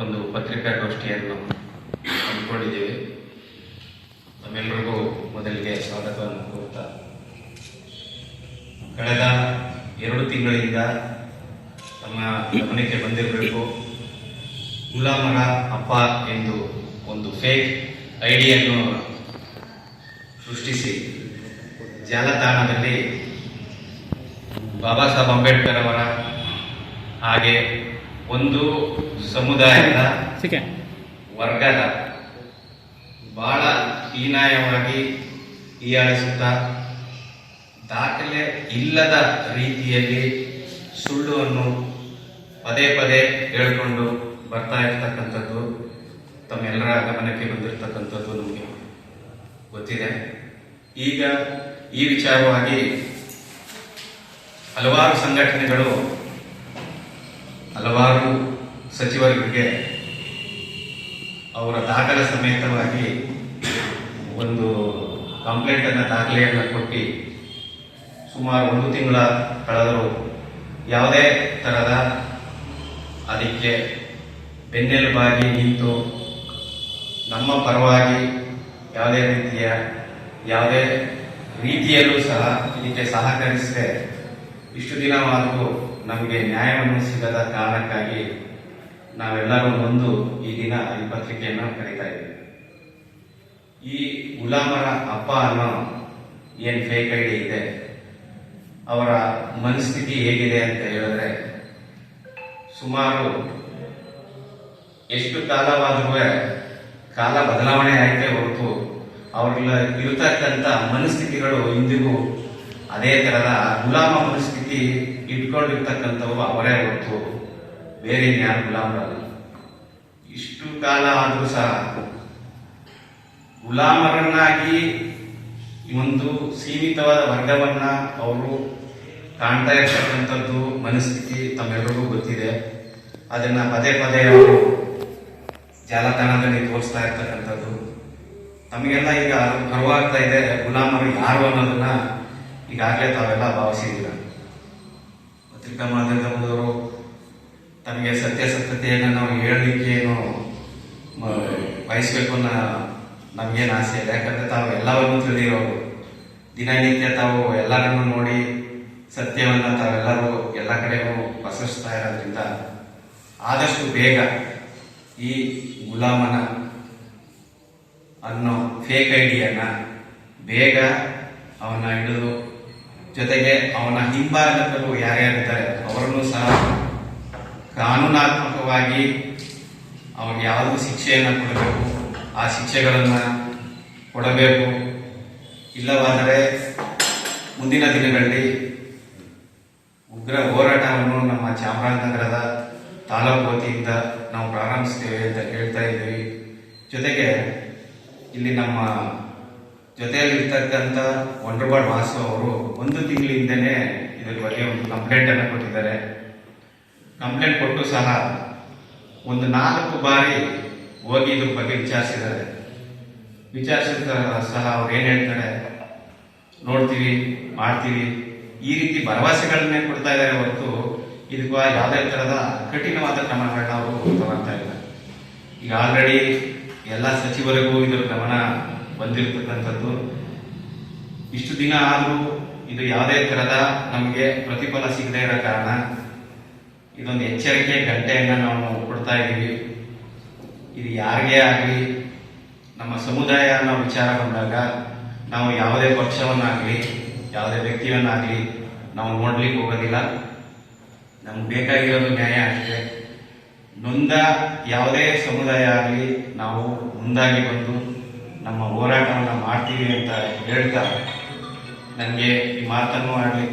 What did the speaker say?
ಒಂದು ಪತ್ರಿಕಾಗೋಷ್ಠಿಯನ್ನು ಹಮ್ಮಿಕೊಂಡಿದ್ದೇವೆ. ನಮ್ಮೆಲ್ಲರಿಗೂ ಮೊದಲಿಗೆ ಸ್ವಾಗತವನ್ನು ಕೋರುತ್ತಾ ಕಳೆದ ಎರಡು ತಿಂಗಳಿಂದ ನಮ್ಮ ಗಮನಕ್ಕೆ ಬಂದಿರಬೇಕು. ಗುಲಾಮರ ಅಪ್ಪ ಎಂದು ಒಂದು ಫೇಕ್ ಐಡಿಯನ್ನು ಸೃಷ್ಟಿಸಿ ಜಾಲತಾಣದಲ್ಲಿ ಬಾಬಾ ಸಾಹೇಬ್ ಅಂಬೇಡ್ಕರ್ ಅವರ ಹಾಗೆ ಒಂದು ಸಮುದಾಯದ ವರ್ಗದ ಬಹಳ ಹೀನಾಯವಾಗಿ ಹೀಯಾಳಿಸುತ್ತಾ ದಾಖಲೆ ಇಲ್ಲದ ರೀತಿಯಲ್ಲಿ ಸುಳ್ಳುವನ್ನು ಪದೇ ಪದೇ ಹೇಳಿಕೊಂಡು ಬರ್ತಾ ಇರ್ತಕ್ಕಂಥದ್ದು ತಮ್ಮೆಲ್ಲರ ಗಮನಕ್ಕೆ ಬಂದಿರತಕ್ಕಂಥದ್ದು ನಮಗೆ ಗೊತ್ತಿದೆ. ಈಗ ಈ ವಿಚಾರವಾಗಿ ಹಲವಾರು ಸಂಘಟನೆಗಳು ಸಚಿವರಿಗೆ ಅವರ ದಾಖಲೆ ಸಮೇತವಾಗಿ ಒಂದು ಕಂಪ್ಲೇಂಟನ್ನು ದಾಖಲೆಯನ್ನು ಕೊಟ್ಟು ಸುಮಾರು ಒಂದು ತಿಂಗಳ ಕಳೆದರೂ ಯಾವುದೇ ಥರದ ಅದಕ್ಕೆ ಬೆನ್ನೆಲುಬಾಗಿ ನಿಂತು ನಮ್ಮ ಪರವಾಗಿ ಯಾವುದೇ ರೀತಿಯ ಯಾವುದೇ ರೀತಿಯಲ್ಲೂ ಸಹ ಇದಕ್ಕೆ ಸಹಕರಿಸದೆ ಇಷ್ಟು ದಿನವಾದರೂ ನಮಗೆ ನ್ಯಾಯವನ್ನು ಸಿಗದ ಕಾರಣಕ್ಕಾಗಿ ನಾವೆಲ್ಲರೂ ಬಂದು ಈ ದಿನ ಈ ಪತ್ರಿಕೆಯನ್ನು ಕರೀತಾ ಇದ್ದೀವಿ. ಈ ಗುಲಾಮರ ಅಪ್ಪ ಅನ್ನೋ ಏನು ಫೇಕ್ ಐಡಿ ಇದೆ, ಅವರ ಮನಸ್ಥಿತಿ ಹೇಗಿದೆ ಅಂತ ಹೇಳಿದ್ರೆ, ಸುಮಾರು ಎಷ್ಟು ಕಾಲವಾದರೂ ಕಾಲ ಬದಲಾವಣೆ ಆಯ್ತೇ ಹೊರತು ಅವ್ರ ಇರತಕ್ಕಂಥ ಮನಸ್ಥಿತಿಗಳು ಇಂದಿಗೂ ಅದೇ ತರದ ಗುಲಾಮ ಮನಸ್ಥಿತಿ ಇಟ್ಕೊಂಡಿರ್ತಕ್ಕಂಥವು ಅವರೇ ಹೊರತು ಬೇರೆ ಯಾರು ಗುಲಾಮರಲ್ಲ ಇಷ್ಟು ಕಾಲ ಆದರೂ ಸಹ ಗುಲಾಮರನ್ನಾಗಿ ಒಂದು ಸೀಮಿತವಾದ ವರ್ಗವನ್ನ ಅವರು ಕಾಣ್ತಾ ಇರ್ತಕ್ಕಂಥದ್ದು ಮನಸ್ಥಿತಿ ತಮ್ಮೆಲ್ಲರಿಗೂ ಗೊತ್ತಿದೆ. ಅದನ್ನ ಪದೇ ಪದೇ ಅವರು ಜಾಲತಾಣದಲ್ಲಿ ತೋರಿಸ್ತಾ ಇರ್ತಕ್ಕಂಥದ್ದು. ತಮಗೆಲ್ಲ ಈಗ ಅರಿವಾಗ್ತಾ ಇದೆ, ಗುಲಾಮರು ಯಾರು ಅನ್ನೋದನ್ನ ಈಗಾಗಲೇ ತಾವೆಲ್ಲ ಭಾವಿಸಿದ್ದೀರ? ಪತ್ರಿಕಾ ಮಾಧ್ಯಮದವರು ತಮಗೆ ಸತ್ಯಾಸತ್ಯತೆಯನ್ನು ನಾವು ಹೇಳಲಿಕ್ಕೆ ಏನು ಬಯಸಬೇಕು ಅನ್ನೋ ನಮಗೇನು ಆಸೆ ಇದೆ ಯಾಕಂದರೆ ತಾವು ಎಲ್ಲವನ್ನೂ ತಿಳಿಯೋರು. ದಿನನಿತ್ಯ ತಾವು ಎಲ್ಲರನ್ನು ನೋಡಿ ಸತ್ಯವನ್ನು ತಾವೆಲ್ಲರೂ ಎಲ್ಲ ಕಡೆಗೂ ಪಸರಿಸ್ತಾ ಇರೋದ್ರಿಂದ ಆದಷ್ಟು ಬೇಗ ಈ ಗುಲಾಮನ ಅನ್ನೋ ಫೇಕ್ ಐಡಿಯನ್ನು ಬೇಗ ಅವನ ಹಿಡಿದು ಜೊತೆಗೆ ಅವನ ಹಿಂಬಾಲಕರು ಯಾರ್ಯಾರಿದ್ದಾರೆ ಅವರನ್ನು ಸಹ ಕಾನೂನಾತ್ಮಕವಾಗಿ ಅವ್ರಿಗೆ ಯಾವುದು ಶಿಕ್ಷೆಯನ್ನು ಕೊಡಬೇಕು, ಆ ಶಿಕ್ಷೆಗಳನ್ನು ಕೊಡಬೇಕು. ಇಲ್ಲವಾದರೆ ಮುಂದಿನ ದಿನಗಳಲ್ಲಿ ಉಗ್ರ ಹೋರಾಟವನ್ನು ನಮ್ಮ ಚಾಮರಾಜನಗರದ ತಾಲೂಕು ವತಿಯಿಂದ ನಾವು ಪ್ರಾರಂಭಿಸ್ತೇವೆ ಅಂತ ಹೇಳ್ತಾ ಇದ್ದೀವಿ. ಜೊತೆಗೆ ಇಲ್ಲಿ ನಮ್ಮ ಜೊತೆಯಲ್ಲಿರ್ತಕ್ಕಂಥ ವಂಡರ್ಬಾಡ್ ವಾಸು ಅವರು ಒಂದು ತಿಂಗಳಿಂದನೇ ಇದರ ಬಗ್ಗೆ ಒಂದು ಕಂಪ್ಲೇಂಟನ್ನು ಕೊಟ್ಟಿದ್ದಾರೆ. ಕಂಪ್ಲೇಂಟ್ ಕೊಟ್ಟು ಸಹ ಒಂದು ನಾಲ್ಕು ಬಾರಿ ಹೋಗಿ ಇದ್ರ ಬಗ್ಗೆ ವಿಚಾರಿಸಿದ್ದಾರೆ. ವಿಚಾರಿಸಿದ ಸಹ ಅವ್ರು ಏನ್ ಹೇಳ್ತಾರೆ? ನೋಡ್ತೀವಿ, ಮಾಡ್ತೀವಿ. ಈ ರೀತಿ ಭರವಸೆಗಳನ್ನೇ ಕೊಡ್ತಾ ಇದ್ದಾರೆ ಹೊರತು ಇದಕ್ಕೆ ಯಾವುದೇ ತರಹದ ಕಠಿಣವಾದ ಕ್ರಮಗಳನ್ನ ಅವರು ತಗೊಳ್ತಾ ಇಲ್ಲ. ಈಗ ಆಲ್ರೆಡಿ ಎಲ್ಲ ಸಚಿವರಿಗೂ ಇದ್ರ ಗಮನ ಬಂದಿರತಕ್ಕಂಥದ್ದು. ಇಷ್ಟು ದಿನ ಆದರೂ ಇದು ಯಾವುದೇ ತರಹದ ನಮಗೆ ಪ್ರತಿಫಲ ಸಿಗದೇ ಇರೋ ಕಾರಣ ಇದೊಂದು ಎಚ್ಚರಿಕೆ, ಗಂಟೆಯನ್ನು ನಾವು ಕೊಡ್ತಾ ಇದ್ದೀವಿ. ಇದು ಯಾರಿಗೇ ಆಗಲಿ, ನಮ್ಮ ಸಮುದಾಯ ಅನ್ನೋ ವಿಚಾರ ಬಂದಾಗ ನಾವು ಯಾವುದೇ ಪಕ್ಷವನ್ನಾಗಲಿ, ಯಾವುದೇ ವ್ಯಕ್ತಿಯನ್ನಾಗಲಿ ನಾವು ನೋಡ್ಲಿಕ್ಕೆ ಹೋಗೋದಿಲ್ಲ. ನಮ್ಗೆ ಬೇಕಾಗಿರೋದು ನ್ಯಾಯ ಆಗಿದೆ. ನೊಂದ ಯಾವುದೇ ಸಮುದಾಯ ಆಗಲಿ, ನಾವು ಮುಂದಾಗಿ ಬಂದು ನಮ್ಮ ಹೋರಾಟವನ್ನು ಮಾಡ್ತೀವಿ ಅಂತ ಹೇಳ್ತಾ, ನನಗೆ ಈ ಮಾತನ್ನು ಆಡಲಿಕ್ಕೆ